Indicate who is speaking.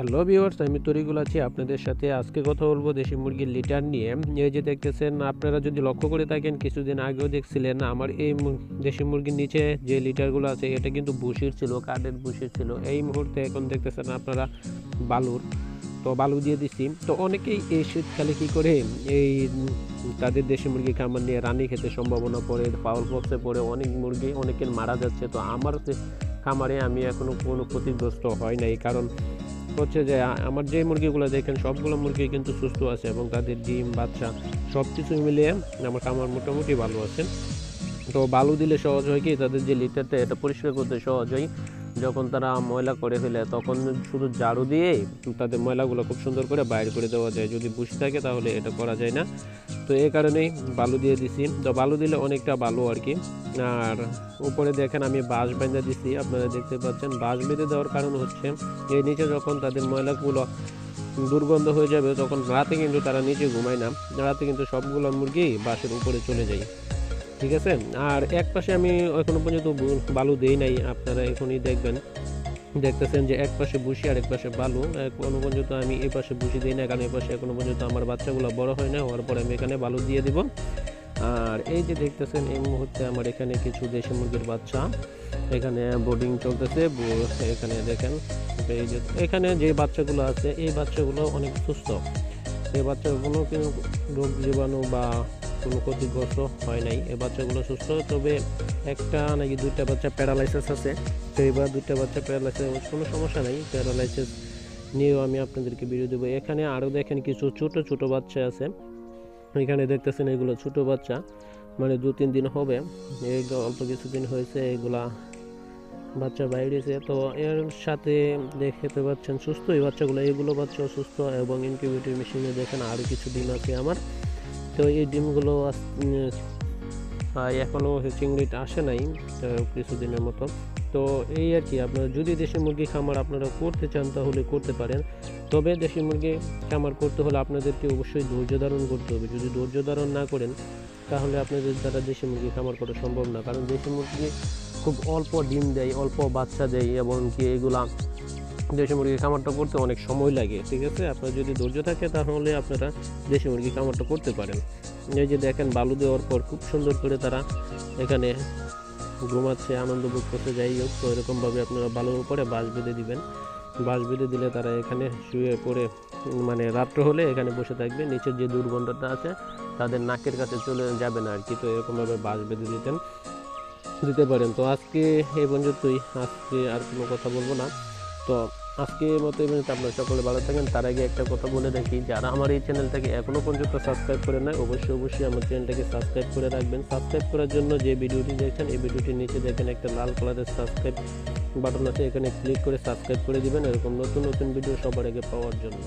Speaker 1: Hello viewers আমি তরিকুল আছি আপনাদের সাথে। আজকে কথা বলব দেশি মুরগির লিটার নিয়ে। এই যে দেখতেছেন, আপনারা যদি লক্ষ্য করে থাকেন, কিছুদিন আগেও দেখছিলেন আমার এই দেশি মুরগির নিচে যে লিটারগুলো আছে, এটা কিন্তু বুশির ছিল, কাঠের বুশির ছিল। এই মুহূর্তে এখন দেখতেছেন আপনারা বালুর। তো বালু দিয়ে দিছি তো অনেকেই এই শীতকালে কি করে, এই তাদের দেশি মুরগি খামার নিয়ে রানি খেতে সম্ভাবনা পড়ে পাওয়ার বক্সে পড়ে, অনেক মুরগি অনেকের মারা যাচ্ছে। তো আমার খামারে আমি এখনও কোনো ক্ষতিগ্রস্ত হয় নাই, কারণ হচ্ছে যে আমার যে মুরগিগুলো দেখেন, সবগুলো মুরগি কিন্তু সুস্থ আছে এবং তাদের ডিম, বাচ্চা সব কিছু মিলিয়ে আমার খামার মোটামুটি ভালো আছে। তো বালু দিলে সহজ হয় কি, তাদের যে লিটারটা, এটা পরিষ্কার করতে সহজ হয়। যখন তারা ময়লা করে ফেলে, তখন শুধু ঝাড়ু দিয়ে তাদের ময়লাগুলো খুব সুন্দর করে বাইর করে দেওয়া যায়। যদি বুঝ থাকে তাহলে এটা করা যায় না। তো এই কারণেই বালু দিয়ে দিছি। তো বালু দিলে অনেকটা ভালো আর কি। আর উপরে দেখেন আমি বাঁশ বেঁধে দিছি, আপনারা দেখতে পাচ্ছেন। বাঁশ বেঁধে দেওয়ার কারণ হচ্ছে, এই নিচে যখন তাদের ময়লাগুলো দুর্গন্ধ হয়ে যাবে, তখন রাতে কিন্তু তারা নিচে ঘুমায় না। রাতে কিন্তু সবগুলো মুরগি বাঁশের উপরে চলে যায়। ঠিক আছে? আর এক পাশে আমি এখনও পর্যন্ত বালু দেই নাই, আপনারা এখনই দেখবেন। দেখতেছেন যে এক পাশে বুসি আর এক পাশে বালু। কোনো পর্যন্ত আমি এই পাশে বুসি দিই না, কারণ এই পাশে এখনও পর্যন্ত আমার বাচ্চাগুলো বড় হয় না, হওয়ার পরে আমি এখানে বালু দিয়ে দিব। আর এই যে দেখতেছেন, এই মুহূর্তে আমার এখানে কিছু দেশি মুরগির বাচ্চা। এখানে বোর্ডিং চলতেছে এখানে দেখেন, এই যে, এখানে যে বাচ্চাগুলো আছে, এই বাচ্চাগুলো অনেক সুস্থ। এই বাচ্চাগুলো রোগ জীবাণু বা কোনো ক্ষতিগ্রস্ত হয় নাই। এ বাচ্চাগুলো সুস্থ, তবে একটা নাকি দুইটা বাচ্চা প্যারালাইসিস আছে। তো এবার দুইটা বাচ্চা প্যারালাইসিস কোনো সমস্যা নেই। প্যারালাইসিস নিয়েও আমি আপনাদেরকে ভিডিও দেবো। এখানে আরও দেখেন কিছু ছোট ছোট বাচ্চা আছে। এখানে দেখতেছেন এগুলো ছোট বাচ্চা। মানে দু, তিন দিন হবে। এই অল্প কিছুদিন হয়েছে, এগুলা বাচ্চা বাইরেছে তো এর সাথে দেখতে পাচ্ছেন সুস্থ এই বাচ্চাগুলো। এগুলো বাচ্চা সুস্থ এবং ইনকিউবেটর মেশিনে দেখেন আরও কিছু ডিম আছে আমার। তো এই ডিমগুলো এখনও চিংড়িটা আসে নাই কিছুদিনের মতো। তো এই আর কি, আপনারা যদি দেশি মুরগি খামার আপনারা করতে চান তাহলে করতে পারেন। তবে দেশি মুরগি খামার করতে হলে আপনাদেরকে অবশ্যই ধৈর্য ধারণ করতে হবে। যদি ধৈর্য ধারণ না করেন, তাহলে আপনাদের দ্বারা দেশি মুরগি খামার করা সম্ভব না। কারণ দেশি মুরগি খুব অল্প ডিম দেয়, অল্প বাচ্চা দেয়, এবং কি এগুলা দেশি মুরগি খামারটা করতে অনেক সময় লাগে, ঠিক আছে? আপনার যদি ধৈর্য থাকে, তাহলে আপনারা দেশি মুরগি খামারটা করতে পারেন। এই যে দেখেন, বালু দেওয়ার পর খুব সুন্দর করে তারা এখানে ঘুমাচ্ছে, আনন্দ ভোগ করতে যাই হোক, তো এরকমভাবে আপনারা বালুর উপরে বাঁশ বেঁধে দিবেন। বাঁশ বেঁধে দিলে তারা এখানে শুয়ে পড়ে মানে রাত্র হলে এখানে বসে থাকবে। নিচের যে দুর্গন্ধটা আছে, তাদের নাকের কাছে চলে যাবে না আর কি তো এরকমভাবে বাঁশ বেঁধে দিতেন, দিতে পারেন। তো আজকে এই পর্যন্তই। আজকে আর কোনো কথা বলব না। তো আজকে মতো পর্যন্ত আপনারা সকলে ভালো থাকেন। তার আগে একটা কথা বলে রাখি, যারা আমার এই চ্যানেলটাকে এখনও পর্যন্ত সাবস্ক্রাইব করে নেয় অবশ্যই অবশ্যই আমার চ্যানেলটাকে সাবস্ক্রাইব করে রাখবেন। সাবস্ক্রাইব করার জন্য যে ভিডিওটি দেখছেন, এই ভিডিওটির নিচে দেখেন একটা লাল কালারের সাবস্ক্রাইব বাটন আছে। এখানে ক্লিক করে সাবস্ক্রাইব করে দিবেন, এরকম নতুন নতুন ভিডিও সবার আগে পাওয়ার জন্য।